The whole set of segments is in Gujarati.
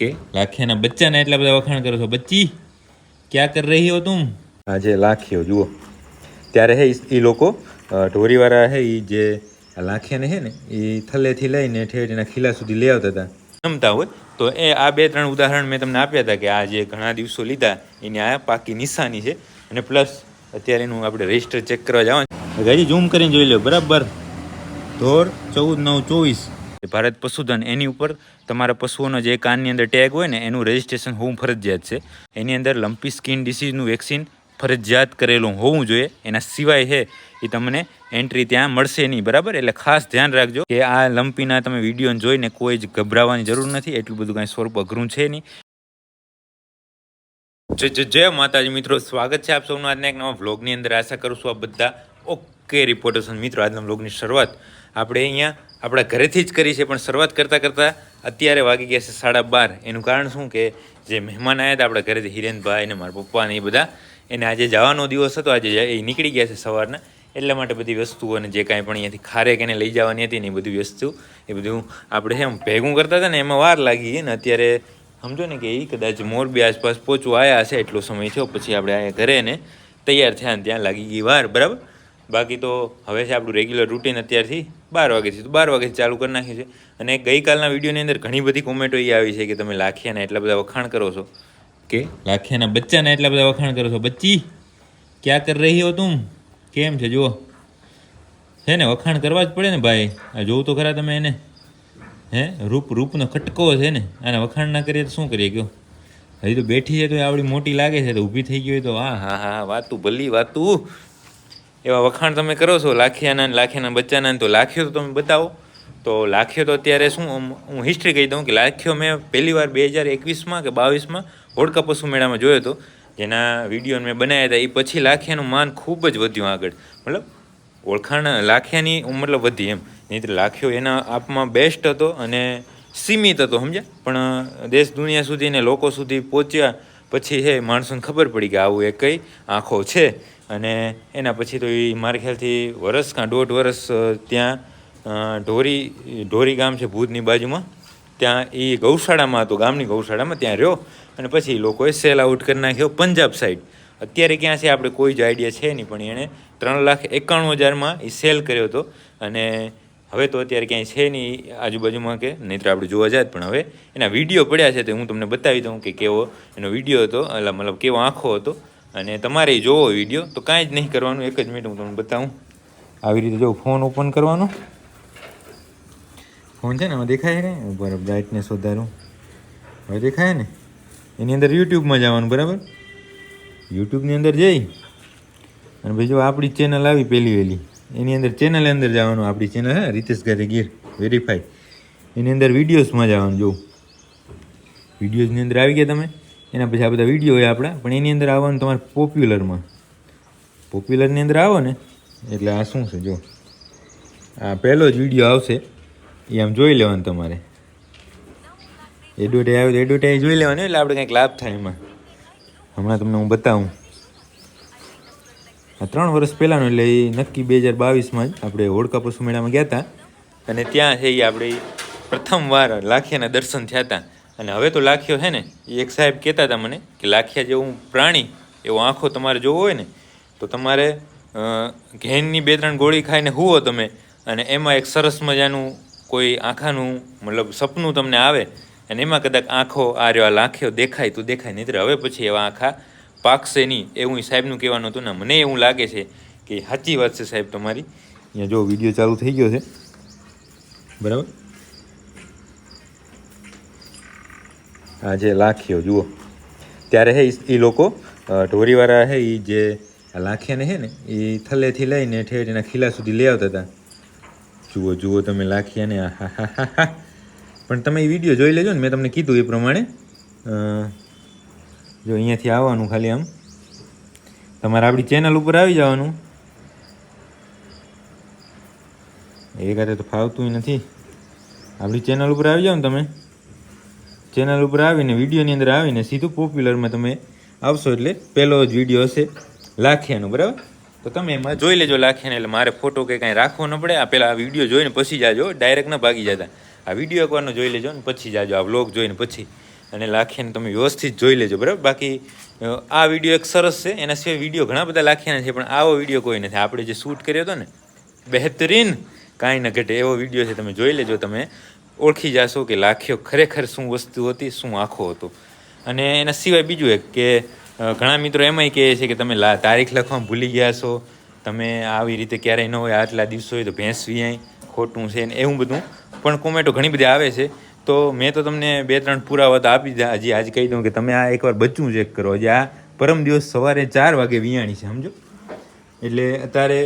કે? લાખિયાના બચ્ચાના એટલા બધા વખાણ કરો છો. બચ્ચી ક્યાં કર રહી હો તું? આજે લાખીઓ જુઓ. ત્યારે હે એ લોકો ઢોરીવાળા હે એ જે લાખિયાને હે ને એ થલ્લેથી લઈને ઠેઠ એના ખીલા સુધી લઈ આવતા હતા. રમતા હોય તો એ આ બે ત્રણ ઉદાહરણ મેં તમને આપ્યા હતા કે આ જે ઘણા દિવસો લીધા એની આ પાકી નિશાની છે. અને પ્લસ અત્યારે એનું આપણે રજિસ્ટર ચેક કરવા જવાનું ગાડી ઝૂમ કરીને જોઈ લો બરાબર? ધોર ચૌદ નવ ચોવીસ. ભારત પશુધન, એની ઉપર તમારા પશુઓનો જે કાનની અંદર ટેગ હોય ને, એનું રજિસ્ટ્રેશન હોવું ફરજિયાત છે. એની અંદર લંપી સ્કિન ડિસીઝનું વેક્સિન ફરજિયાત કરેલું હોવું જોઈએ. એના સિવાય છે એ તમને એન્ટ્રી ત્યાં મળશે નહીં, બરાબર? એટલે ખાસ ધ્યાન રાખજો કે આ લંપીના તમે વીડિયો જોઈને કોઈ જ ગભરાવાની જરૂર નથી. એટલું બધું કાંઈ સ્વરૂપ અઘરું છે નહીં. જય માતાજી, મિત્રો. સ્વાગત છે આપ સૌનું આજના એક નવા વ્લોગની અંદર. આશા કરું છું આ બધા ઓકે રિપોર્ટર્સ મિત્રો, આજના બ્લોગની શરૂઆત આપણે અહીંયા આપણા ઘરેથી જ કરી છે, પણ શરૂઆત કરતાં કરતાં અત્યારે વાગી ગયા છે સાડા બાર. એનું કારણ શું કે જે મહેમાન આવ્યા હતા આપણા ઘરેથી, હિરેનભાઈ અને મારા પપ્પા અને એ બધા, એને આજે જવાનો દિવસ હતો. આજે એ નીકળી ગયા છે સવારના. એટલા માટે બધી વસ્તુઓ અને જે કાંઈ પણ અહીંયાથી ખારેક એને લઈ જવાની હતી ને એ બધી વસ્તુ, એ બધું આપણે એમ ભેગું કરતા હતા ને એમાં વાર લાગી ગઈ ને અત્યારે સમજો ને કે એ કદાચ મોરબી આસપાસ પહોંચવા આવ્યા હશે એટલો સમય થયો. પછી આપણે આ ઘરે ને તૈયાર થયા ને ત્યાં લાગી ગઈ વાર, બરાબર? બાકી તો હવે છે આપણું રેગ્યુલર રૂટીન અત્યારથી બાર વાગ્યાથી તો બાર વાગ્યાથી ચાલુ કરી નાખ્યું છે અને ગઈકાલના વિડીયોની અંદર ઘણી બધી કોમેન્ટો એ આવી છે કે તમે લાખિયાના એટલા બધા વખાણ કરો છો. કે? લાખિયાના બચ્ચાના એટલા બધા વખાણ કરો છો. બચ્ચી, ક્યાં કર રહી હો તું? કેમ છે? જુઓ. છે ને, વખાણ કરવા જ પડે ને ભાઈ. આ જોવું તો ખરા તમે એને. હે? રૂપ, રૂપનો ખટકો છે ને. આને વખાણ ના કરીએ તો શું કરીએ કયો? હજી તો બેઠી છે તો આવડી મોટી લાગે છે, તો ઊભી થઈ ગઈ હોય તો હા હા હા, વાતું ભલી, વાતું. એવા વખાણ તમે કરો છો, લાખિયાના લાખિયાના બચ્ચાના તો લાખ્યો તો તમે બતાવો. તો લાખ્યો તો અત્યારે શું, હું હિસ્ટ્રી કહી દઉં કે લાખ્યો મેં પહેલી વાર બે હજાર એકવીસમાં કે બાવીસમાં હોડકા પશુ મેળામાં જોયો હતો. જેના વીડિયો મેં બનાવ્યા હતા. એ પછી લાખિયાનું માન ખૂબ જ વધ્યું આગળ. મતલબ ઓળખાણ લાખિયાની મતલબ વધી એમ. નહીં લાખ્યો એના આપમાં બેસ્ટ હતો અને સીમિત હતો, સમજ્યા? પણ દેશ દુનિયા સુધી ને લોકો સુધી પહોંચ્યા પછી છે માણસોને ખબર પડી કે આવું એ કઈ આંખો છે. અને એના પછી તો એ મારા ખ્યાલથી વરસ કાં દોઢ વરસ ત્યાં ઢોરી ઢોરી ગામ છે ભુજની બાજુમાં. ત્યાં એ ગૌશાળામાં હતો, ગામની ગૌશાળામાં ત્યાં રહ્યો. અને પછી લોકોએ સેલ આઉટ કરી નાખ્યો પંજાબ સાઈડ અત્યારે ક્યાં છે આપણે કોઈ જ આઈડિયા છે નહીં, પણ એણે ત્રણ લાખ એકાણું હજારમાં એ સેલ કર્યો હતો. અને હવે તો અત્યારે ક્યાંય છે નહીં આજુબાજુમાં કે, નહીંતર આપણે જોવા જાય પણ હવે એના વીડિયો પડ્યા છે તો હું તમને બતાવી દઉં કે કેવો એનો વીડિયો હતો એટલે મતલબ કેવો આંખો હતો, અને તમારે જોવો વીડિયો, તો કાંઈ જ નહીં કરવાનું, એક જ મિનિટ હું તમને બતાવું. આવી રીતે જો ફોન ઓપન કરવાનો. ફોન છે ને એમાં દેખાય ને બરાબર બ્રાઇટનેસ વધારું. હવે દેખાય ને? એની અંદર યુટ્યુબમાં જવાનું, બરાબર? યુટ્યુબની અંદર જઈ. અને ભાઈ જો આપણી ચેનલ આવી, પહેલી વહેલી. એની અંદર ચેનલ અંદર જવાનું, આપણી ચેનલ હે, રીતેશ ગારે ગીર વેરીફાઈ એની અંદર વિડીયોઝમાં જવાનું જોવું વિડીયોઝની અંદર આવી ગયા તમે, એના પછી આ બધા વીડિયો હોય આપણા, પણ એની અંદર આવવાનું તમારે પોપ્યુલરમાં પોપ્યુલરની અંદર આવો ને, એટલે આ શું છે જો આ પહેલો જ વીડિયો આવશે, એ આમ જોઈ લેવાનું તમારે. એડવર્ટાઈઝ આવે તો એડવર્ટાઈઝ જોઈ લેવાનું, એટલે આપણે કંઈક લાભ થાય એમાં. હમણાં તમને હું બતાવું. ત્રણ વર્ષ પહેલાંનું એટલે એ નક્કી બે હજાર બાવીસમાં જ આપણે હોડકા પશુ મેળામાં ગયા હતા. અને ત્યાં છે એ આપણે પ્રથમવાર લાખિયાના દર્શન થયા હતા. અને હવે તો લાખિયો છે ને એ એક સાહેબ કહેતા હતા મને કે લાખિયા જેવું પ્રાણી, એવો આંખો તમારે જોવો હોય ને, તો તમારે ઘેનની બે ત્રણ ગોળી ખાઈને હુવો તમે. અને એમાં એક સરસ મજાનું કોઈ આંખાનું, મતલબ સપનું તમને આવે. અને એમાં કદાચ આંખો, આ રહ્યો લાખ્યો દેખાય, તો દેખાય, નહીં હવે પછી એવા આંખા પાકશે નહીં, એવું સાહેબનું કહેવાનું હતું ને, મને એવું લાગે છે કે સાચી વાત છે સાહેબ તમારી. અહીંયા જો વીડિયો ચાલુ થઈ ગયો છે. બરાબર? આ જે લાખીઓ, જુઓ. ત્યારે હે એ લોકો ઢોરીવાળા હે એ જે આ લાખિયાને હે ને એ થલ્લેથી લઈને ઠેઠ એના ખીલા સુધી લઈ આવતા હતા. જુઓ જુઓ તમે લાખીયાને હા હા હા હા. પણ તમે એ વીડિયો જોઈ લેજો ને, મેં તમને કીધું એ પ્રમાણે. જો અહીંયાથી આવવાનું ખાલી આમ તમારે આપણી ચેનલ ઉપર આવી જવાનું. એ કાતે તો ફાવતું નથી. આપણી ચેનલ ઉપર આવી જાઓ ને તમે. ચેનલ ઉપર આવીને, વિડીયોની અંદર આવીને સીધું પોપ્યુલરમાં તમે આવશો એટલે પહેલો જ વીડિયો હશે લાખિયાનો, બરાબર? તો તમે એમાં જોઈ લેજો લાખિયાને એટલે મારે ફોટો કે કાંઈ રાખવો ન પડે. આ પહેલાં આ વીડિયો જોઈને પછી જાજો ડાયરેક્ટ ન ભાગી જતા. આ વીડિયો એકવારનો જોઈ લેજો ને પછી જાજો. આ વ્લોગ જોઈને પછી. અને લાખિયાને તમે વ્યવસ્થિત જોઈ લેજો, બરાબર? બાકી આ વીડિયો એક સરસ છે. એના સિવાય વીડિયો ઘણા બધા લાખિયાના છે, પણ આવો વીડિયો કોઈ નથી. આપણે જે શૂટ કર્યો હતો ને, બહેતરીન કાંઈ ન ઘટે. એવો વીડિયો છે, તમે જોઈ લેજો. તમે ઓળખી જાશો કે લાખ્યો ખરેખર શું વસ્તુ હતી, શું આખો હતો. અને એના સિવાય બીજું એક કે ઘણા મિત્રો એમાંય કહે છે કે તમે તારીખ લખવામાં ભૂલી ગયા છો. તમે આવી રીતે ક્યારેય ન હોય, આટલા દિવસો હોય તો ભેંસ વિયાય ખોટું છે ને એવું બધું. પણ કોમેન્ટો ઘણી બધી આવે છે. તો મેં તો તમને બે ત્રણ પુરાવા તો આપી દીધા હજી આજ કહી દઉં કે તમે આ એકવાર બચ્ચું ચેક કરો. હજી આ પરમ દિવસ સવારે ચાર વાગે વિયાણી છે, સમજો? એટલે અત્યારે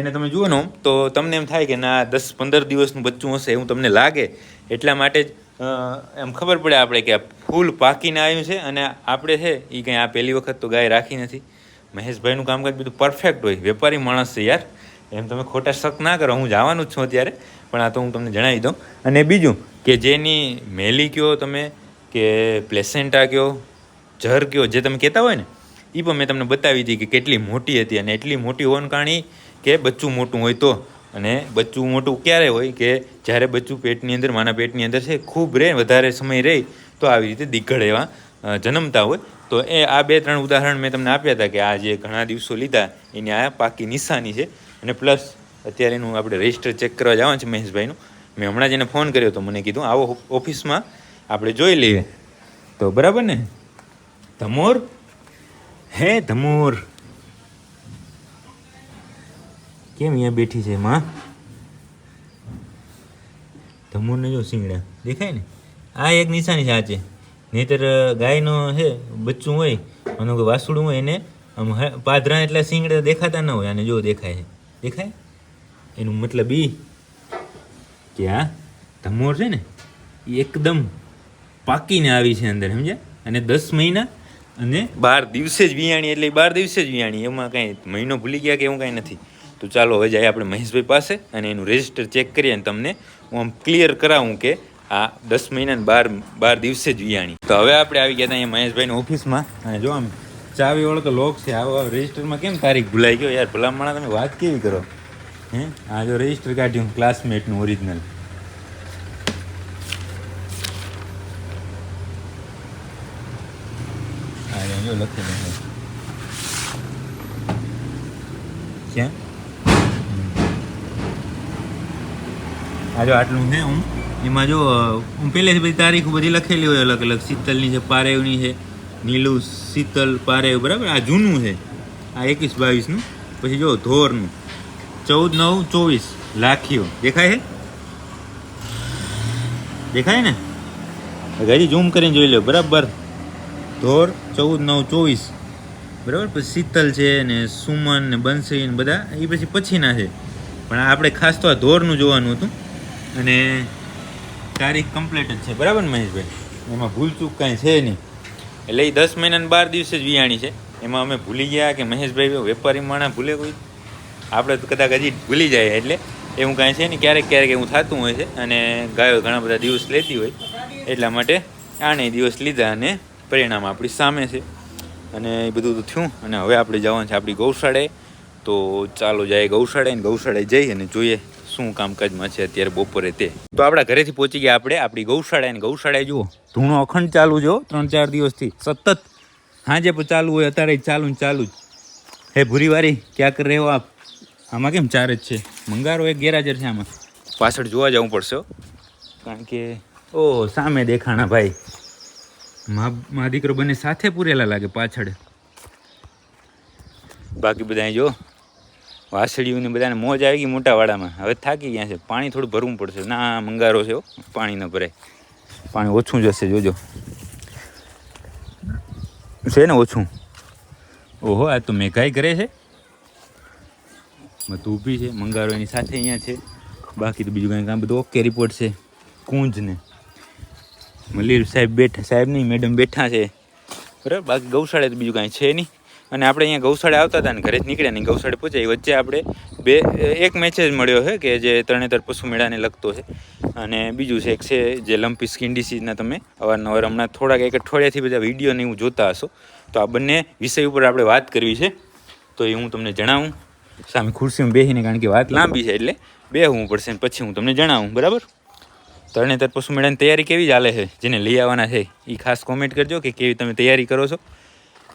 એને તમે જુઓ ને તો તમને એમ થાય કે ના, દસ પંદર દિવસનું બચ્ચું હશે એવું તમને લાગે. એટલા માટે જ એમ ખબર પડે આપણે કે ફૂલ પાકીને આવ્યું છે અને આપણે છે એ કંઈ આ પહેલી વખત તો ગાય રાખી નથી. મહેશભાઈનું કામકાજ બધું પરફેક્ટ હોય. વેપારી માણસ છે યાર. એમ તમે ખોટા શક ના કરો. હું જવાનું જ છું અત્યારે, પણ આ તો હું તમને જણાવી દઉં. અને બીજું કે જેની મેલી કયો તમે, કે પ્લેસેન્ટા કયો જર કયો, જે તમે કહેતા હોય ને એ પણ મેં તમને બતાવી હતી કે કેટલી મોટી હતી અને એટલી મોટી હોવાનું કારણ કે બચ્ચું મોટું હોય તો. અને બચ્ચું મોટું ક્યારે હોય કે જ્યારે બચ્ચું પેટની અંદર, માના પેટની અંદર છે, ખૂબ રહે વધારે સમય રહે, તો આવી રીતે દિગ્ગડ એવા જન્મતા હોય. તો એ આ બે ત્રણ ઉદાહરણ મેં તમને આપ્યા હતા કે આ જે ઘણા દિવસો લીધા, એની આ પાકી નિશાની છે. અને પ્લસ અત્યારે એનું આપણે રજિસ્ટર ચેક કરવા જવાનું છે મહેશભાઈનું. મેં હમણાં જ ફોન કર્યો તો મને કીધું, આવો ઓફિસમાં આપણે જોઈ લઈએ. તો બરાબર ને? ધમોર? હે ધમોર? કેમ અહીંયા બેઠી છે માં? ધમોરને જો શિંગડા, દેખાય ને? આ એક નિશાની છે નહીતર ગાયનો છે બચ્ચું હોય, અને વાસુડું હોય એને આમ હે- પાદરા એટલે શિંગડા દેખાતા ન હોય અને જો દેખાય દેખાય? એનું મતલબ ઈ કે આ ધમોર છે ને એ એકદમ પાકીને આવી છે અંદર, સમજ્યા? અને દસ મહિના અને બાર દિવસે જ વિયાણી એટલે બાર દિવસે જ વિયાણી એમાં કાંઈ મહિનો ભૂલી ગયા કે એવું કાંઈ નથી. તો ચાલો, હવે જઈએ આપણે મહેશભાઈ પાસે અને એનું રજિસ્ટર ચેક કરીએ અને તમને હું આમ ક્લિયર કરાવું કે આ દસ મહિના બાર બાર દિવસે જ વિયાણી તો હવે આપણે આવી ગયા હતા અહીંયા મહેશભાઈની ઓફિસમાં. અને જો આમ ચાવી વાળો તો લોક છે. આવો રજિસ્ટરમાં કેમ તારીખ ભૂલાઈ ગયો? યાર ભલામણા તમે વાત કેવી કરો? હે? આ જો રજિસ્ટર કાઢ્યું ક્લાસમેટનું ઓરિજિનલ જો લખેલું છે ક્યાં? આટલું છે હું એમાં જો, હું પહેલેથી બધી તારીખો બધી લખેલી હોય અલગ અલગ. શીતલની છે, પારેવની છે, નીલું, શીતલ, પારેવ, બરાબર? આ જૂનું છે. આ એકવીસ બાવીસનું. પછી જો ધોરનું. ચૌદ, નવ, ચોવીસ. લાખીઓ. દેખાય છે? દેખાય ને? ઘડી ઝૂમ કરીને જોઈ લો. બરાબર. ધોર, ચૌદ, નવ, ચોવીસ. બરાબર? પછી શીતલ છે ને સુમન ને બંસી ને બધા. એ પછી પછીના છે. પણ આપણે ખાસ તો આ ધોરનું જોવાનું હતું. અને તારીખ કમ્પ્લીટ જ છે. બરાબર મહેશભાઈ? એમાં ભૂલચૂક કાંઈ છે નહીં. એટલે એ દસ મહિનાને બાર દિવસે જ વિયાણી છે. એમાં અમે ભૂલી ગયા કે મહેશભાઈ વેપારી માણા ભૂલે કોઈ. આપણે તો કદાચ હજી ભૂલી જાય એટલે એવું કાંઈ છે ને, ક્યારેક ક્યારેક એવું થતું હોય છે અને ગાયો ઘણા બધા દિવસ લેતી હોય. એટલા માટે આણે દિવસ લીધા અને પરિણામ આપણી સામે છે. અને એ બધું તો થયું. અને હવે આપણે જવાનું છે આપણી ગૌશાળાએ. તો ચાલો જાય ગૌશાળાએ ને ગૌશાળાએ જઈ અને જોઈએ શું કામકાજમાં છે અત્યારે બપોરે તે. તો આપણા ઘરેથી પહોંચી ગયા આપણે, આપણી ગૌશાળાએ ને ગૌશાળાએ જુઓ. ધૂણો અખંડ ચાલુ જો ત્રણ ચાર દિવસથી. સતત હાજે પણ ચાલુ હોય, અત્યારે ચાલુ ને ચાલુ જ. હે ભૂરીવારી ક્યાં કર રહ્યો આપ? આમાં કેમ ચાર જ છે? મંગારો એક ગેરહાજર છે આમાં. પાછળ જોવા જવું પડશે કારણ કે ઓ સામે દેખાણા ભાઈ. મા મા દીકરો બંને સાથે પૂરેલા લાગે પાછળ. બાકી બધા જો વાસળીઓને બધાને મોજ આવી ગઈ મોટા વાડામાં હવે થાકી ગયા છે. પાણી થોડું ભરવું પડશે. ના મંગારો છે પાણી ન ભરાય. પાણી ઓછું જશે જોજો. છે ને ઓછું? ઓહો આ તો મેઘાઈ કરે છે. બધું ઊભી છે મંગારો એની સાથે અહીંયા છે. બાકી તો બીજું કંઈ કામ, બધું ઓકે રિપોર્ટ છે. કુંજને. મલીર સાહેબ બેઠા, સાહેબ નહીં મેડમ બેઠા છે. બરાબર? બાકી ગૌશાળે તો બીજું કાંઈ છે નહીં. અને આપણે અહીંયા ગૌશાળે આવતા હતા ને ઘરેથી નીકળ્યા નહીં, ગૌશાળે પહોંચ્યા. વચ્ચે આપણે બે, એક મેસેજ મળ્યો છે કે જે તરણેતર પશુ મેળાને લગતો છે. અને બીજું છે એક છે જે લંપી સ્કિન ડિસીઝના તમે અવારનવાર હમણાં થોડાક એક અઠવાડિયાથી બધા વીડિયો ને એવું જોતા હશો. તો આ બંને વિષય ઉપર આપણે વાત કરવી છે. તો એ હું તમને જણાવું. સામે ખુરશીમાં બેસીને કારણ કે વાત લાંબી છે એટલે બેહવું પડશે પછી હું તમને જણાવું, બરાબર? તરણેતર પશુ મેળાની તૈયારી કેવી ચાલે છે? જેને લઈ આવવાના છે એ ખાસ કોમેન્ટ કરજો કે કેવી તમે તૈયારી કરો છો.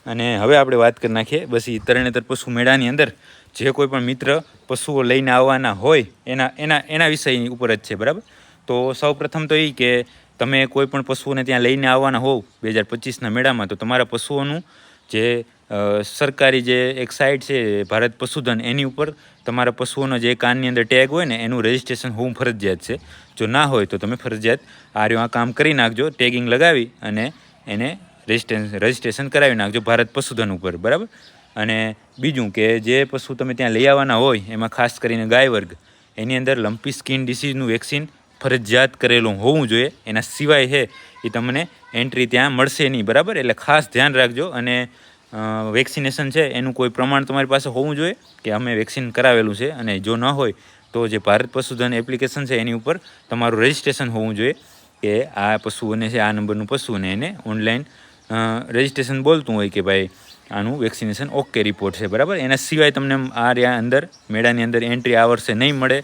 અને હવે આપણે વાત કરી નાખીએ, બસ એ તરણેતર પશુ મેળાની અંદર જે કોઈ પણ મિત્ર પશુઓ લઈને આવવાના હોય, એના એના એના વિષયની ઉપર જ છે, બરાબર? તો સૌ પ્રથમ તો એ કે તમે કોઈ પણ પશુઓને ત્યાં લઈને આવવાના હોવ, બે હજાર પચીસના મેળામાં, તો તમારા પશુઓનું જે સરકારી જે એક સાઇટ છે, ભારત પશુધન, એની ઉપર તમારા પશુઓનો જે કાનની અંદર ટેગ હોય ને, એનું રજિસ્ટ્રેશન હોવું ફરજિયાત છે. જો ના હોય તો તમે ફરજિયાત આ રહ્યું આ કામ કરી નાખજો ટેગિંગ લગાવી અને એને રજિસ્ટ્રેશન રજિસ્ટ્રેશન કરાવી નાખજો ભારત પશુધન ઉપર, બરાબર? અને બીજું કે જે પશુ તમે ત્યાં લઈ આવવાના હોય, એમાં ખાસ કરીને ગાય વર્ગ, એની અંદર લંપી સ્કિન ડિસીઝનું વેક્સિન ફરજિયાત કરેલું હોવું જોઈએ. એના સિવાય છે એ તમને એન્ટ્રી ત્યાં મળશે નહીં, બરાબર? એટલે ખાસ ધ્યાન રાખજો અને વેક્સિનેશન છે, એનું કોઈ પ્રમાણ તમારી પાસે હોવું જોઈએ કે અમે વેક્સિન કરાવેલું છે અને જો ન હોય તો જે ભારત પશુધન એપ્લિકેશન છે એની ઉપર તમારું રજિસ્ટ્રેશન હોવું જોઈએ કે આ પશુઓને છે, આ નંબરનું પશુને એને ઓનલાઈન રજિસ્ટ્રેશન બોલતું હોય કે ભાઈ આનું વેક્સિનેશન ઓકે રિપોર્ટ છે, બરાબર? એના સિવાય તમને આ રહ્યા અંદર, મેળાની અંદર એન્ટ્રી આ વર્ષે નહીં મળે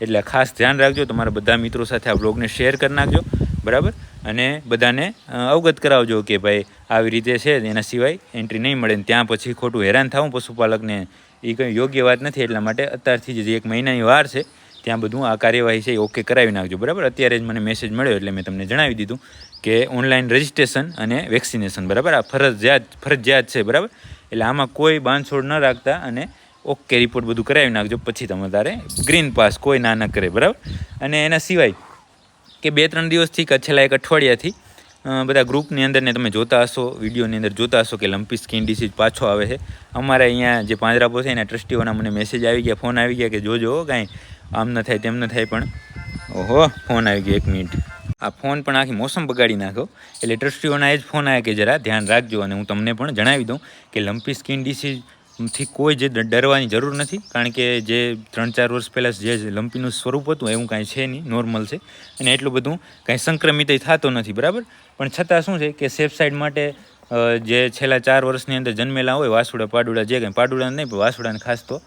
એટલે ખાસ ધ્યાન રાખજો. તમારા બધા મિત્રો સાથે આ બ્લોગને શેર કરી નાખજો. બરાબર? અને બધાને અવગત કરાવજો કે ભાઈ આવી રીતે છે એના સિવાય એન્ટ્રી નહીં મળે ત્યાં પછી ખોટું હેરાન થવું પશુપાલકને એ કંઈ યોગ્ય વાત નથી, એટલા માટે અત્યારથી જ જે એક મહિનાની વાર છે, ત્યાં બધું આ કાર્યવાહી છે એ ઓકે કરાવી નાખજો, બરાબર? અત્યારે જ મને મેસેજ મળ્યો એટલે મેં તમને જણાવી દીધું કે ઓનલાઈન રજિસ્ટ્રેશન અને વેક્સિનેશન બરાબર? આ ફરજિયાત ફરજિયાત છે, બરાબર? એટલે આમાં કોઈ બાંધછોડ ન રાખતા અને ઓકે રિપોર્ટ બધું કરાવી નાખજો, પછી તમે તારે ગ્રીન પાસ કોઈ ના ન કરે, બરાબર? અને એના સિવાય કે બે ત્રણ દિવસથી કે છેલ્લા એક અઠવાડિયાથી બધા ગ્રુપની અંદર ને તમે જોતા હશો, વિડીયોની અંદર જોતા હશો કે લંપી સ્કિન ડિસીઝ પાછો આવે છે. અમારે અહીંયા જે પાંજરાપો છે એના ટ્રસ્ટીઓના મને મેસેજ આવી ગયા ફોન આવી ગયા કે જોજો કાંઈ, આમ ન થાય તેમ ન થાય પણ, ઓહો ફોન આવી ગયો એક મિનિટ આ ફોન પણ આખી મોસમ બગાડી નાખ્યો એટલે ટ્રસ્ટીઓના એ જ ફોન આવ્યા કે જરા ધ્યાન રાખજો અને હું તમને પણ જણાવી દઉં કે લંપી સ્કિન ડિસીઝથી કોઈ જે ડરવાની જરૂર નથી, કારણ કે જે ત્રણ ચાર વર્ષ પહેલાં જે લંપીનું સ્વરૂપ હતું, એવું કાંઈ છે નહીં, નોર્મલ છે. અને એટલું બધું કાંઈ સંક્રમિત થતો નથી, બરાબર? પણ છતાં શું છે કે સેફ સાઈડ માટે જે છેલ્લા ચાર વર્ષની અંદર જન્મેલા હોય વાસુડા પાડુડા જે કંઈ પાડુડા નહીં પણ વાસુડાને ખાસ તો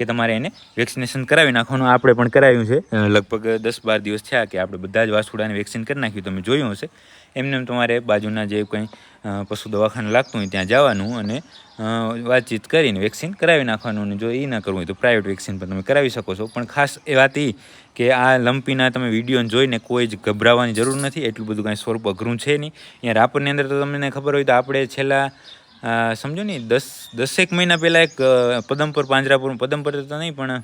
કે તમારે એને વેક્સિનેશન કરાવી નાખવાનું આપણે પણ કરાવ્યું છે. લગભગ દસ બાર દિવસ થયા કે આપણે બધા જ વાસુડાને વેક્સિન કરી નાખ્યું તમે જોયું હશે. એમને એમ તમારે બાજુના જે કંઈ પશુ દવાખાને લાગતું હોય ત્યાં જવાનું અને વાતચીત કરીને વેક્સિન કરાવી નાખવાનું અને જો એ ના કરવું હોય તો પ્રાઇવેટ વેક્સિન પણ તમે કરાવી શકો છો. પણ ખાસ એ વાત એ કે આ લંપીના તમે વીડિયો જોઈને કોઈ જ ગભરાવાની જરૂર નથી. એટલું બધું કાંઈ સ્વરૂપ અઘરું છે નહીં. અહીંયા રાપરની અંદર તો તમને ખબર હોય તો આપણે છેલ્લા સમજો ને, દસ, દસેક મહિના પહેલાં એક પદમપુર, પાંજરાપુર, પદમપુર તો નહીં, પણ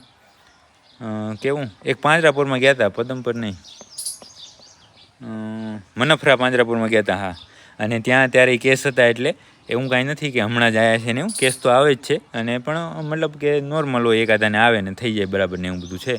કેવું? એક પાંજરાપુરમાં ગયા હતા પદમપુર નહીં. મનફરા પાંજરાપુરમાં ગયા હતા હા. અને ત્યાં ત્યારે કેસ હતા એટલે એવું કાંઈ નથી કે હમણાં જ આવ્યા છે ને એવું. કેસ તો આવે જ છે, અને પણ મતલબ કે નોર્મલ હોય એકાદાને આવે ને થઈ જાય બરાબર ને એવું બધું છે.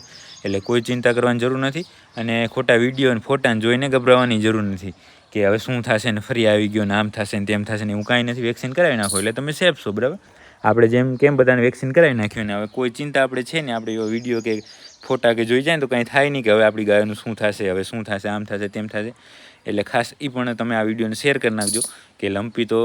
એટલે કોઈ ચિંતા કરવાની જરૂર નથી, અને ખોટા વીડિયો અને ફોટાને જોઈને ગભરાવાની જરૂર નથી. કે હવે શું થશે ને ફરી આવી ગયો ને આમ થશે ને તેમ થશે ને એવું કાંઈ નથી વેક્સિન કરાવી નાખો એટલે તમે સેફ છો, બરાબર? આપણે જેમ કેમ બધાને વેક્સિન કરાવી નાખ્યું ને હવે કોઈ ચિંતા આપણે છે ને આપણે એવો વીડિયો કે ફોટા કે જોઈ જાય ને તો કાંઈ થાય નહીં કે હવે આપણી ગાયોનું શું થશે, હવે શું થશે, આમ થશે, તેમ થશે. એટલે ખાસ એ પણ તમે આ વિડીયોને શેર કરી નાખજો કે લંપી તો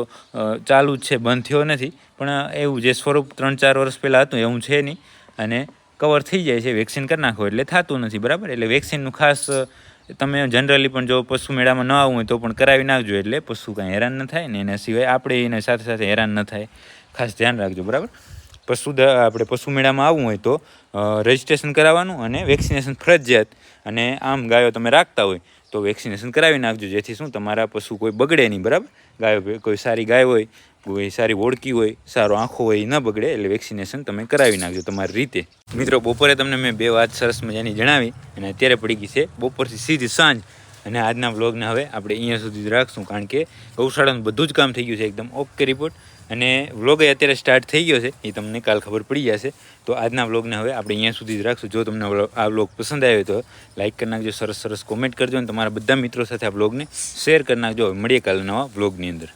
ચાલુ જ છે, બંધ થયો નથી. પણ એવું જે સ્વરૂપ ત્રણ ચાર વર્ષ પહેલાં હતું એવું છે નહીં. અને કવર થઈ જાય છે વેક્સિન કરી નાખો એટલે થતું નથી, બરાબર? એટલે વેક્સિનનું ખાસ તમે જનરલી પણ જો પશુ મેળામાં ન આવવું હોય તો પણ કરાવી નાખજો એટલે પશુ કાંઈ હેરાન ન થાય ને એના સિવાય આપણે એને સાથે સાથે હેરાન ન થાય. ખાસ ધ્યાન રાખજો, બરાબર? પશુ આપણે પશુ મેળામાં આવવું હોય તો રજિસ્ટ્રેશન કરાવવાનું અને વેક્સિનેશન ફરજિયાત અને આમ ગાયો તમે રાખતા હોય તો વેક્સિનેશન કરાવી નાખજો, જેથી શું તમારા પશુ કોઈ બગડે નહીં, બરાબર? ગાયો કોઈ સારી ગાય હોય સારી ઓળખી હોય, સારો આંખો હોય ન બગડે, એટલે વેક્સિનેશન તમે કરાવી નાખજો તમારી રીતે. મિત્રો, બપોરે તમને મેં બે વાત સરસ મજાની જણાવી, અને અત્યારે પડી ગઈ છે બપોરથી સીધી સાંજ. અને આજના વ્લોગને હવે આપણે અહીંયા સુધી જ રાખશું, કારણ કે ગૌશાળાનું બધું જ કામ થઈ ગયું છે, એકદમ ઓકે રિપોર્ટ અને વ્લોગ અત્યારે સ્ટાર્ટ થઈ ગયો છે, એ તમને કાલ ખબર પડી જશે. તો આજના વ્લોગને હવે આપણે અહીંયા સુધી જ રાખશું. જો તમને આ વ્લોગ પસંદ આવ્યો તો લાઇક કરી નાખજો, સરસ સરસ કોમેન્ટ કરજો, અને તમારા બધા મિત્રો સાથે આ વ્લોગને શેર કરી નાખજો. મળીએ કાલે નવા વ્લોગની અંદર.